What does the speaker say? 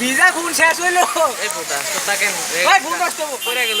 ভিজা খুন শেষ হইল। এই পোতা তো থাকেন ভাই ফোন নষ্ট পড়ে গেল।